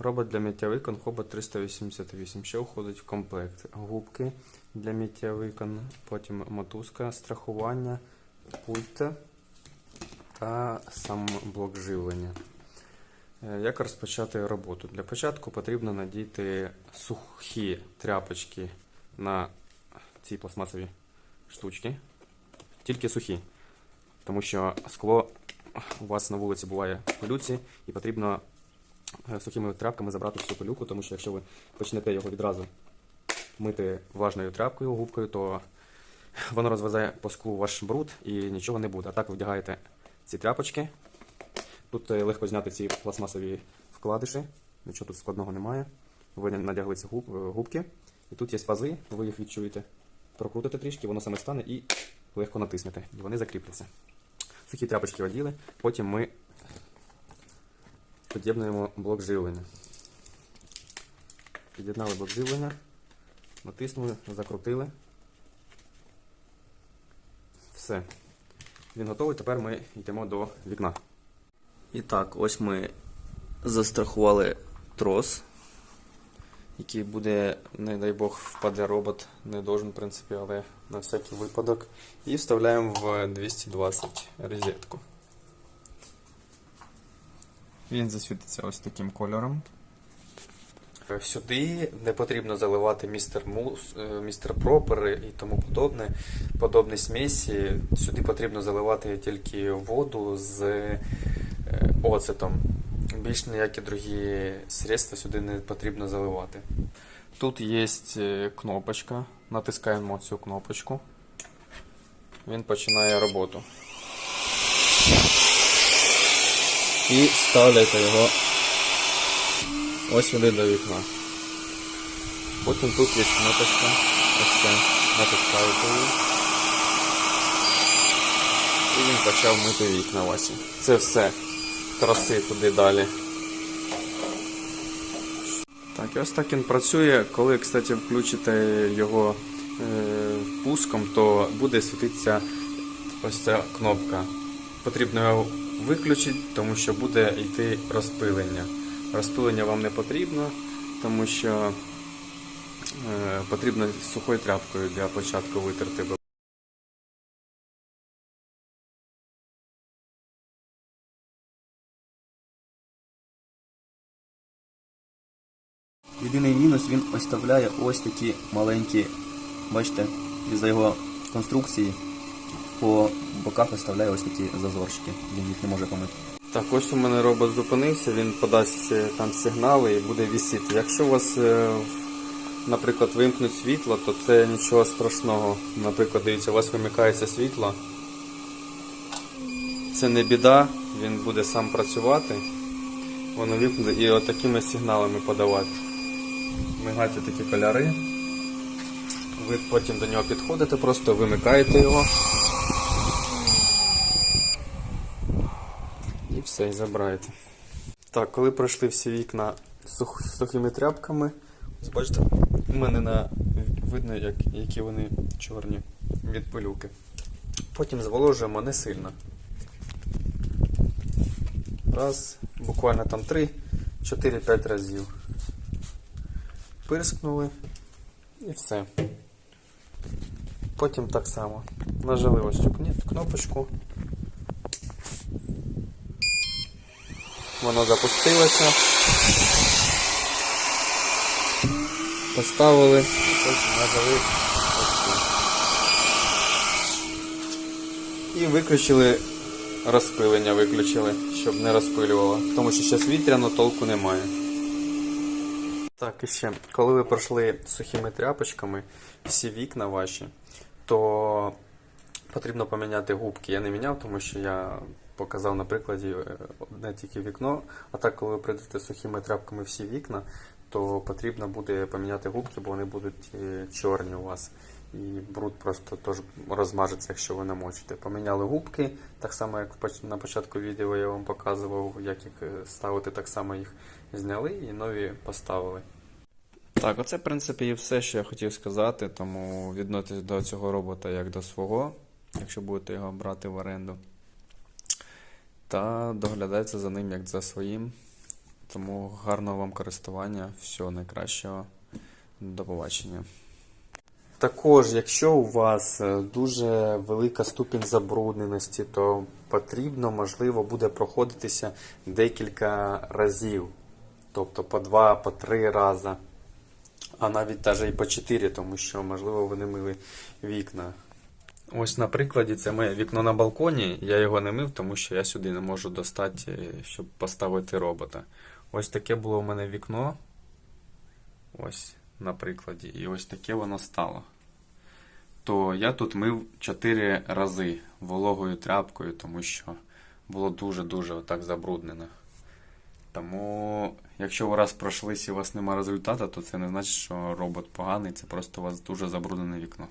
Робот для миття вікон Хобот 388. Що входить в комплект? Губки для миття вікон, потім мотузка, страхування, пульт та сам блок живлення. Е, Як розпочати роботу? Для початку потрібно надіти сухі тряпочки на ці пластмасові штучки. Тільки сухі. Тому що скло у вас на вулиці буває в пилюці і потрібно сухими тряпками забрати всю пилюку, тому що якщо ви почнете його відразу мити влажною тряпкою, губкою, то воно розвезе по склу ваш бруд і нічого не буде. А так ви вдягаєте ці тряпочки. Тут е, легко зняти ці пластмасові вкладиші, нічого тут складного немає. Ви надягли ці е, губки, і тут є пази, ви їх відчуєте. Прокрутите трішки, воно саме стане і легко натиснете, і вони закріпляться. Сухі тряпочки оділи, потім ми під'єднуємо блок живлення. Під'єднали блок живлення, натиснули, закрутили. Все. Він готовий, тепер ми йдемо до вікна. І так, ось ми застрахували трос, який буде, не дай Бог, впаде робот, не должен, в принципі, але на всякий випадок. І вставляємо в 220 розетку. Він засвітиться ось таким кольором. Сюди не потрібно заливати містер мус, е, містер пропер і тому подобне, подобні смісі. Сюди потрібно заливати тільки воду з е, оцетом. Більш ніякі другі средства сюди не потрібно заливати. Тут є е, кнопочка. Натискаємо цю кнопочку. Він починає роботу. І ставляєте його ось сюди до вікна. Потім тут є кнопочка. Ось це. Натискаєте її. І він почав мити вікна ваші. Це все. Траси туди далі. Так, ось так він працює. Коли, кстати, включите його е, пуском, то буде світитися ось ця кнопка. Потрібно його виключити, тому що буде йти розпилення. Розпилення вам не потрібно, тому що е, потрібно сухою тряпкою для початку витерти. Єдиний мінус він оставляє ось такі маленькі, бачите, із-за його конструкції по боках оставляє ось такі зазорчики, він їх не може помити. Так, ось у мене робот зупинився, він подасть е, там сигнали і буде вісіти. Якщо у вас, е, наприклад, вимкнуть світло, то це нічого страшного. Наприклад, дивіться, у вас вимикається світло. Це не біда, він буде сам працювати. Воно вимкне і отакими сигналами подавати. Мигайте такі кольори. Ви потім до нього підходите, просто вимикаєте його. Все, і забираєте. Так, коли пройшли всі вікна сух, сухими тряпками, ось бачите, у мене на видно, як, які вони чорні від пилюки. Потім зволожуємо не сильно. Раз, буквально там 3, 4-5 разів. Пирскнули і все. Потім так само. Нажали ось цю кнопочку. Воно запустилося. Поставили, потім нажали. І виключили розпилення, виключили, щоб не розпилювало. Тому що зараз вітряно толку немає. Так, і ще, коли ви пройшли сухими тряпочками всі вікна ваші, то потрібно поміняти губки. Я не міняв, тому що я показав на прикладі е, одне тільки вікно. А так, коли ви прийдете сухими тряпками всі вікна, то потрібно буде поміняти губки, бо вони будуть е, чорні у вас. І бруд просто теж розмажеться, якщо ви намочите. Поміняли губки, так само як на початку відео я вам показував, як їх е, ставити, так само їх зняли і нові поставили. Так, оце, в принципі, і все, що я хотів сказати, тому відноситесь до цього робота як до свого, якщо будете його брати в оренду. Та доглядайте за ним як за своїм. Тому гарного вам користування, всього найкращого. До побачення. Також, якщо у вас е, дуже велика ступінь забрудненості, то потрібно, можливо, буде проходитися декілька разів. Тобто по два, по три рази. А навіть навіть і по чотири, тому що, можливо, ви не мили вікна. Ось на прикладі це моє вікно на балконі. Я його не мив, тому що я сюди не можу достати, е, щоб поставити робота. Ось таке було у мене вікно. Ось на прикладі. І ось таке воно стало. То я тут мив 4 рази вологою тряпкою, тому що було дуже-дуже отак забруднено. Тому, якщо ви раз пройшлися і у вас немає результату, то це не значить, що робот поганий, це просто у вас дуже забруднене вікно.